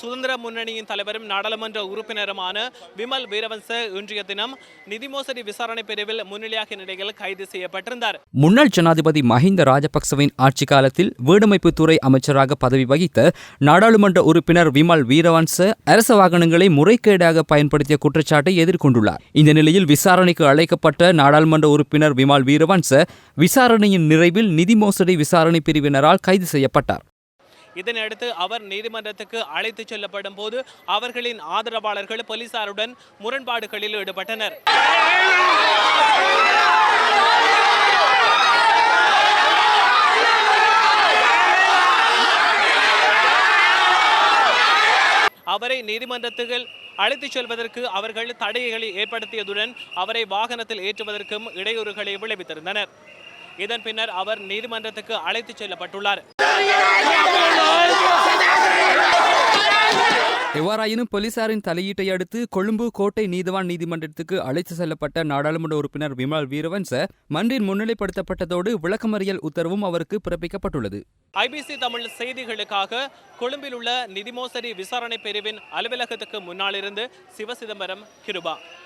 சுதந்திர முன்னணியின் தலைவரும் நாடாளுமன்ற உறுப்பினருமான விமல் வீரவன்ச இன்றைய தினம் நிதி மோசடி விசாரணை பிரிவில் முன்னிலையாக நிலையில் கைது செய்யப்பட்டிருந்தார். முன்னாள் ஜனாதிபதி மஹிந்த ராஜபக்சவின் ஆட்சி காலத்தில் வீடமைப்பு துறை அமைச்சராக பதவி வகித்த நாடாளுமன்ற உறுப்பினர் விமல் வீரவன்ச அரச வாகனங்களை முறைகேடாக பயன்படுத்திய குற்றச்சாட்டை எதிர்கொண்டுள்ளார். இந்த நிலையில் விசாரணைக்கு அழைக்கப்பட்ட நாடாளுமன்ற உறுப்பினர் விமல் வீரவன்ச விசாரணையின் நிறைவில் நிதி மோசடி விசாரணை பிரிவினரால் கைது செய்யப்பட்டார். இதனையடுத்து அவர் நீதிமன்றத்துக்கு அழைத்துச் செல்லப்படும் போது அவர்களின் ஆதரவாளர்கள் போலீசாருடன் முரண்பாடுகளில் ஈடுபட்டனர். அவரை நீதிமன்றத்துக்கு அழைத்துச் செல்வதற்கு அவர்கள் தடைகளை ஏற்படுத்தியதுடன் அவரை வாகனத்தில் ஏற்றுவதற்கும் இடையூறுகளை விளைவித்திருந்தனர். இதன் பின்னர் அவர் நீதிமன்றத்துக்கு அழைத்துச் செல்லப்பட்டுள்ளார். எவ்வாறாயினும் போலீசாரின் தலையீட்டை அடுத்து கொழும்பு கோட்டை நீதவான் நீதிமன்றத்துக்கு அழைத்து செல்லப்பட்ட நாடாளுமன்ற உறுப்பினர் விமல் வீரவன்ச மன்றில் முன்னிலைப்படுத்தப்பட்டதோடு விளக்கமறியல் உத்தரவும் அவருக்கு பிறப்பிக்கப்பட்டுள்ளது. ஐபிசி தமிழ் செய்திகளுக்காக கொழும்பில் உள்ள நிதி மோசடி விசாரணை பிரிவின் அலுவலகத்துக்கு முன்னாலிருந்து சிவசிதம்பரம் கிருபா.